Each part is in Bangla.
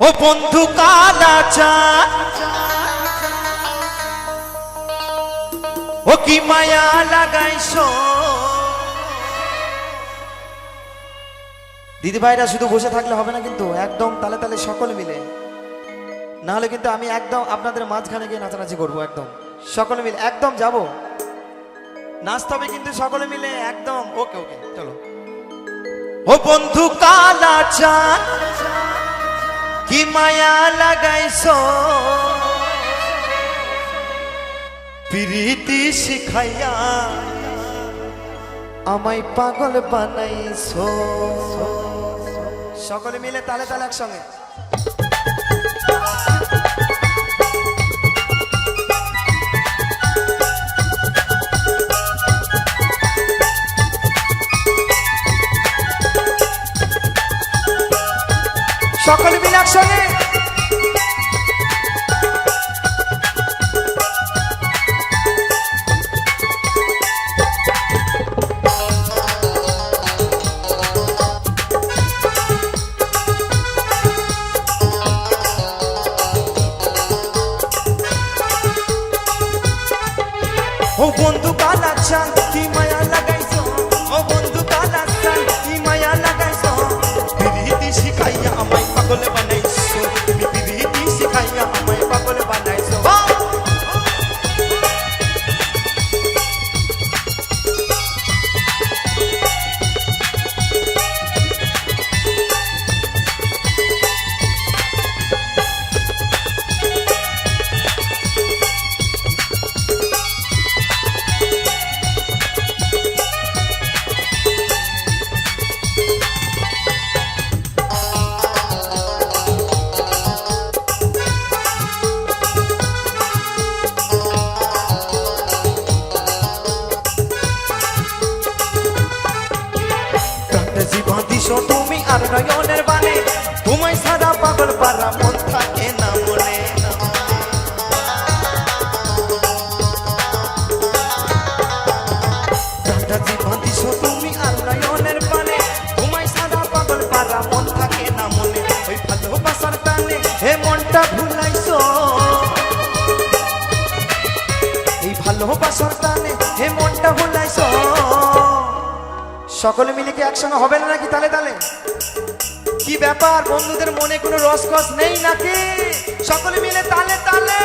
ও বন্ধু কালা চা। ও কি মায়া লাগাইছো? দিদি ভাইরা, শুধু বসে থাকলে হবে না কিন্তু, একদম তালে তালে সকলে মিলে। না হলে কিন্তু আমি একদম আপনাদের মাঝখানে গিয়ে নাচানাচি করব একদম। সকলে মিলে, একদম যাব। নাচতে হবে কিন্তু সকলে মিলে, একদম। ওকে ওকে, চলো। ও বন্ধু কালা চা। কি মায়া লাগাইছ? প্রীতি শিখাইয়া আমায় পাগল বানাইছ। সকলে মিলে তালে তালে একসঙ্গে। ও বন্ধু কালা কি মায়া দিছো তুমি আর নয়নের বানে তোমায় সারা পাগল পারা মন থাকে না পাগল হে মনটা এই ভালোবাসার টানে সকলে মিলে কি একসঙ্গে হবে না নাকি তালে তালে? কি ব্যাপার, বন্ধুদের মনে কোনো রসকস নেই নাকি? সকলে মিলে তালে তালে।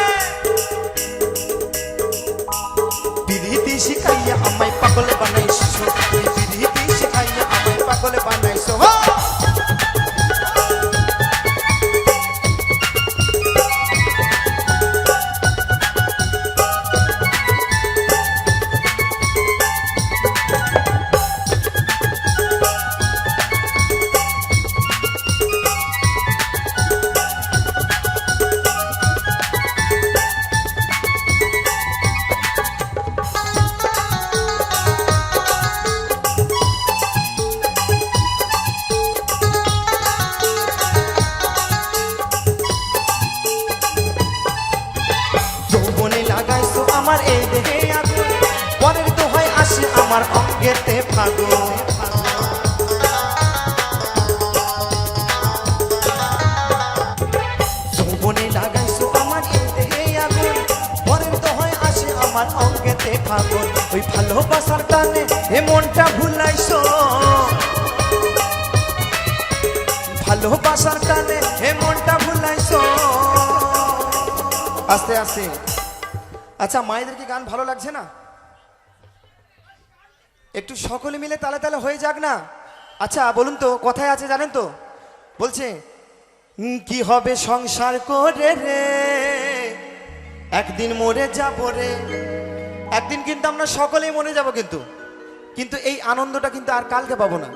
বিধিতি শিখাইয়া আমায় পাগলে বানাইছো। ফাগুন ওই ভালোবাসার টানে এ মনটা ভুলাইছো। ভালোবাসার টানে এ মনটা ভুলাইছো। আস্তে আস্তে। আচ্ছা মায়েদের কি গান ভালো লাগছে না? একটু সকলে মিলে তালে তালে হয়ে যাক না? আচ্ছা বলুন তো কথায় আছে জানেন তো? বলছে "উম, কি হবে সংসার করে রে? একদিন মরে যাব রে। একদিন কিন্তু আমরা সকলেই মরে যাব কিন্তু। কিন্তু এই আনন্দটা কিন্তু আর কালকে পাবো না।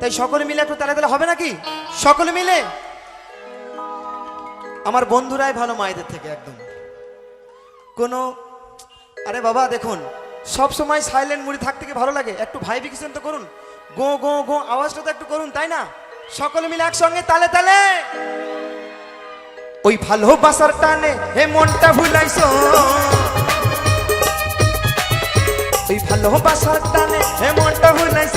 তাই সকলে মিলে একটু তালে তালে হবে নাকি? সকলে মিলে? আমার বন্ধুরাই ভালো মায়েদের থেকে একদম। কোনো, আরে বাবা দেখুন, সব সময় সাইলেন্ট মুড়ি থাকতে কি ভালো লাগে? একটু ভাই বিকিশন তো করুন। গো গো গো, আওয়াজটা তো একটু করুন, তাই না? সকলে মিলে একসঙ্গে তালে তালে। ওই ভালোবাসার টানে হে মনটা ভুলাইছো। ভালোবাসার টানে এমনটা ভুলাইছ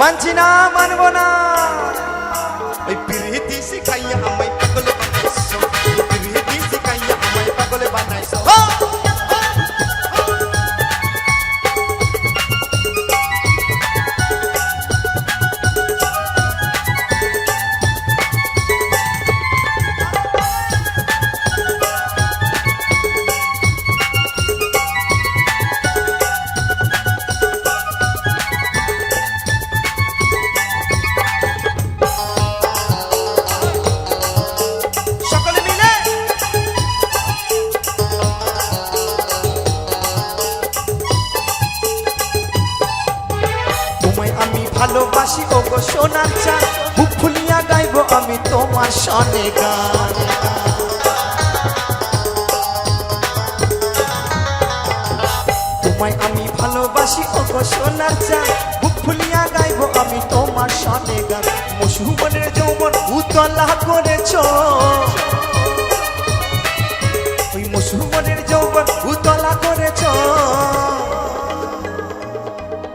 মানছি না মানব না। ওই প্রীতি শিখাইয়া আমায় গো সোনার চান বুক ফুলিয়া গাইব আমি তোমার সনে গান। তোমায় আমি ভালোবাসি, ও গো সোনার চান বুক ফুলিয়া গাইব আমি তোমার সনে গান। মশুমনের যৌবন উতলা করেছ।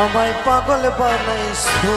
আমায় পাগল বানাইছো।